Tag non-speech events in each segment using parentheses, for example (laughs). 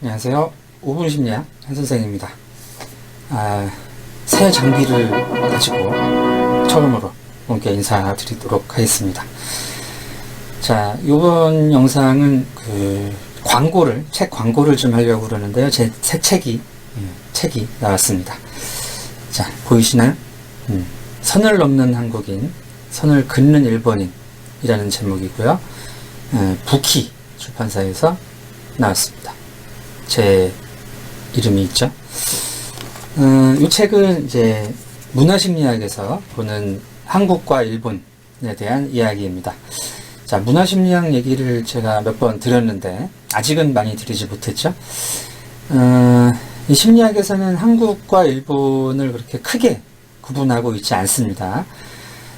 안녕하세요. 5분 심리학 한 선생입니다. 아, 새 장비를 가지고 처음으로 분께 인사드리도록 하겠습니다. 자, 이번 영상은 그 광고를, 책 광고를 좀 하려고 그러는데요. 제 새 책이, 음, 책이 나왔습니다. 자, 보이시나요? 음, 선을 넘는 한국인, 선을 긋는 일본인이라는 제목이고요. 에, 부키 출판사에서 나왔습니다. 제 이름이 있죠. 음, 이 책은 이제 문화심리학에서 보는 한국과 일본에 대한 이야기입니다. 자, 문화심리학 얘기를 제가 몇 번 드렸는데, 아직은 많이 드리지 못했죠. 어, 이 심리학에서는 한국과 일본을 그렇게 크게 구분하고 있지 않습니다.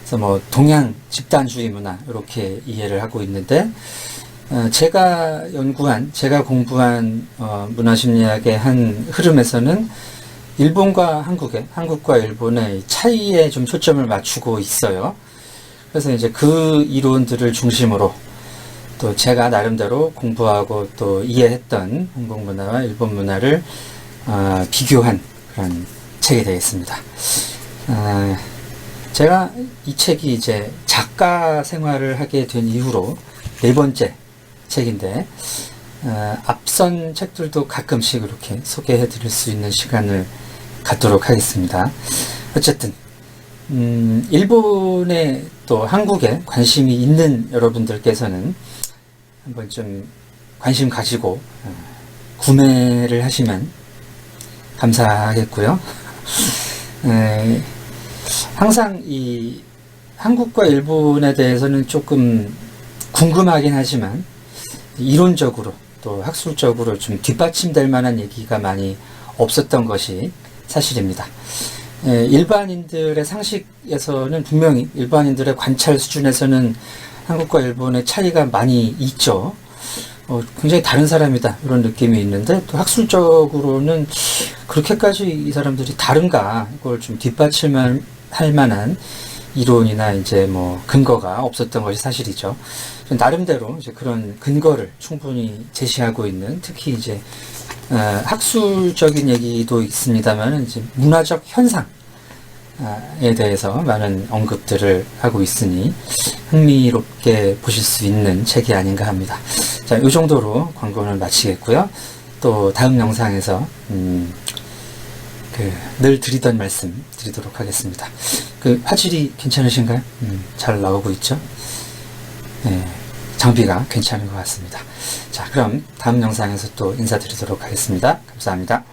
그래서 뭐, 동양 집단주의 문화, 이렇게 이해를 하고 있는데, 어, 제가 연구한, 제가 공부한 어, 문화심리학의 한 흐름에서는 일본과 한국의, 한국과 일본의 차이에 좀 초점을 맞추고 있어요. 그래서 이제 그 이론들을 중심으로 또 제가 나름대로 공부하고 또 이해했던 한국 문화와 일본 문화를 어, 비교한 그런 책이 되겠습니다. 어, 제가 이 책이 이제 작가 생활을 하게 된 이후로 네 번째 책인데 어, 앞선 책들도 가끔씩 이렇게 소개해 드릴 수 있는 시간을 갖도록 하겠습니다. 어쨌든 음, 일본에 또 한국에 관심이 있는 여러분들께서는 한번 좀 관심 가지고 어, 구매를 하시면 감사하겠고요. (laughs) 에, 항상 이 한국과 일본에 대해서는 조금 궁금하긴 하지만 이론적으로 또 학술적으로 좀 뒷받침될 만한 얘기가 많이 없었던 것이 사실입니다. 예, 일반인들의 상식에서는 분명히 일반인들의 관찰 수준에서는 한국과 일본의 차이가 많이 있죠. 어, 굉장히 다른 사람이다 이런 느낌이 있는데 또 학술적으로는 그렇게까지 이 사람들이 다른가 이걸 좀 뒷받침할 할 만한 이론이나 이제 뭐 근거가 없었던 것이 사실이죠. 나름대로 이제 그런 근거를 충분히 제시하고 있는 특히 이제 어, 학술적인 얘기도 있습니다만 이제 문화적 현상에 대해서 많은 언급들을 하고 있으니 흥미롭게 보실 수 있는 책이 아닌가 합니다. 자, 이 정도로 광고는 마치겠고요. 또 다음 영상에서 음, 그, 늘 드리던 말씀 드리도록 하겠습니다. 그 화질이 괜찮으신가요? 음, 잘 나오고 있죠? 네, 장비가 괜찮은 것 같습니다. 자, 그럼 다음 영상에서 또 인사드리도록 하겠습니다. 감사합니다.